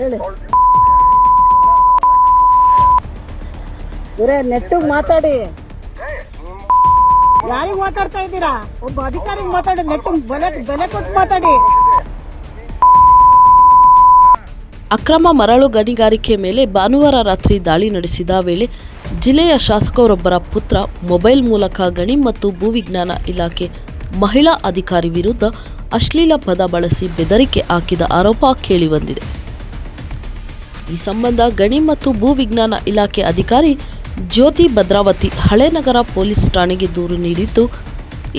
ಹೇಳಿ. ಇವರೇ ಮಾತಾಡಿ. ಯಾರಿಗೆ ಮಾತಾಡ್ತಾ ಇದ್ದೀರಾ? ಒಬ್ಬ ಅಧಿಕಾರಿಗೆ ಮಾತಾಡಿ, ನೆಟ್ಟಿಗೆ ಬೆಲೆ ಬೆಲೆ ಕೊಟ್ಟು ಮಾತಾಡಿ. ಅಕ್ರಮ ಮರಳು ಗಣಿಗಾರಿಕೆ ಮೇಲೆ ಭಾನುವಾರ ರಾತ್ರಿ ದಾಳಿ ನಡೆಸಿದ ವೇಳೆ ಜಿಲ್ಲೆಯ ಶಾಸಕರೊಬ್ಬರ ಪುತ್ರ ಮೊಬೈಲ್ ಮೂಲಕ ಗಣಿ ಮತ್ತು ಭೂವಿಜ್ಞಾನ ಇಲಾಖೆ ಮಹಿಳಾ ಅಧಿಕಾರಿ ವಿರುದ್ಧ ಅಶ್ಲೀಲ ಪದ ಬಳಸಿ ಬೆದರಿಕೆ ಹಾಕಿದ ಆರೋಪ ಕೇಳಿಬಂದಿದೆ ಈ ಸಂಬಂಧ ಗಣಿ ಮತ್ತು ಭೂವಿಜ್ಞಾನ ಇಲಾಖೆ ಅಧಿಕಾರಿ ಜ್ಯೋತಿ ಭದ್ರಾವತಿ ಹಳೇನಗರ ಪೊಲೀಸ್ ಠಾಣೆಗೆ ದೂರು ನೀಡಿದ್ದು,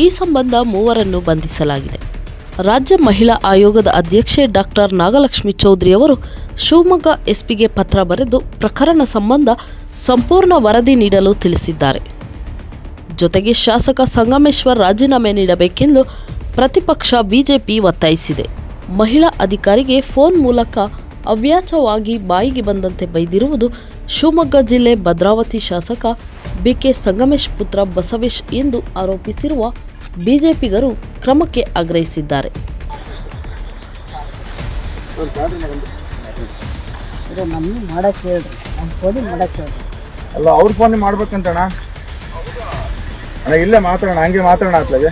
ಈ ಸಂಬಂಧ ಮೂವರನ್ನು ಬಂಧಿಸಲಾಗಿದೆ. ರಾಜ್ಯ ಮಹಿಳಾ ಆಯೋಗದ ಅಧ್ಯಕ್ಷೆ ಡಾಕ್ಟರ್ ನಾಗಲಕ್ಷ್ಮಿ ಚೌಧರಿ ಅವರು ಶಿವಮೊಗ್ಗ ಎಸ್ಪಿಗೆ ಪತ್ರ ಬರೆದು ಪ್ರಕರಣ ಸಂಬಂಧ ಸಂಪೂರ್ಣ ವರದಿ ನೀಡಲು ತಿಳಿಸಿದ್ದಾರೆ. ಜೊತೆಗೆ ಶಾಸಕ ಸಂಗಮೇಶ್ವರ್ ರಾಜೀನಾಮೆ ನೀಡಬೇಕೆಂದು ಪ್ರತಿಪಕ್ಷ ಬಿಜೆಪಿ ಒತ್ತಾಯಿಸಿದೆ. ಮಹಿಳಾ ಅಧಿಕಾರಿಗೆ ಫೋನ್ ಮೂಲಕ ಅವ್ಯಾಚವಾಗಿ ಬಾಯಿಗೆ ಬಂದಂತೆ ಬೈದಿರುವುದು ಶಿವಮೊಗ್ಗ ಜಿಲ್ಲೆ ಭದ್ರಾವತಿ ಶಾಸಕ ಬಿಕೆ ಸಂಗಮೇಶ್ ಪುತ್ರ ಬಸವೇಶ್ ಎಂದು ಆರೋಪಿಸಿರುವ ಬಿಜೆಪಿಗರು ಕ್ರಮಕ್ಕೆ ಆಗ್ರಹಿಸಿದ್ದಾರೆ. ಅಲ್ಲ, ಅವ್ರ ಫೋನ್ ಮಾಡ್ಬೇಕಂತಣ್ಣ. ಅಣ್ಣ, ಇಲ್ಲೇ ಮಾತಾಡೋಣ, ಹಂಗೆ ಮಾತಾಡೋಣ ಅತ್ಲಾಗೆ.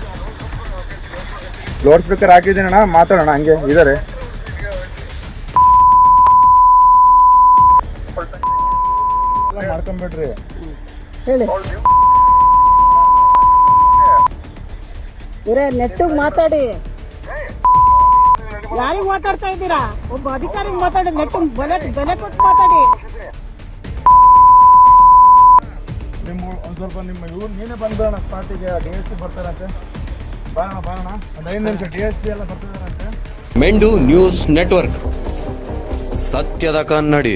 ಲೋಡ್ ಸ್ಪೀಕರ್ ಹಾಕಿದ್ದೀನಣ್ಣ, ಮಾತಾಡೋಣ, ಹಂಗೆ, ಇದಾರೆ. ಮಾಡ್ಕೊಂಬಿಡ್ರಿ ಹೇಳಿ. ಇವರೇ ನೆಟ್ಟಿಗೆ ಮಾತಾಡಿ. ಯಾರಿಗೆ ಮಾತಾಡ್ತಾ ಇದ್ದೀರಾ? ಒಬ್ಬ ಅಧಿಕಾರಿಗೆ ಮಾತಾಡಿ ನೆಟ್ಟು ಬೆಲೆ ಬೆಲೆ ಕೊಟ್ಟು ಮಾತಾಡಿ. ನಿಮ್ಮ ಒಂದು ಸ್ವಲ್ಪ ನಿಮ್ಮ ಇವ್ರು ನೀನೇ ಬಂದೋಣ ಪಾರ್ಟಿಗೆ ಡಿ ಎಸ್ ಪಿ ಬರ್ತಾರಂತೆ. ಬಾರಣ ಬಾರಣ. ಒಂದು ಐದು ನಿಮಿಷ ಡಿ ಎಸ್ ಪಿ ಎಲ್ಲ ಬರ್ತಿದಾರಂತೆ. ಮೆಂಡು ನ್ಯೂಸ್ ನೆಟ್ವರ್ಕ್. ಸತ್ಯದ ಕನ್ನಡಿ.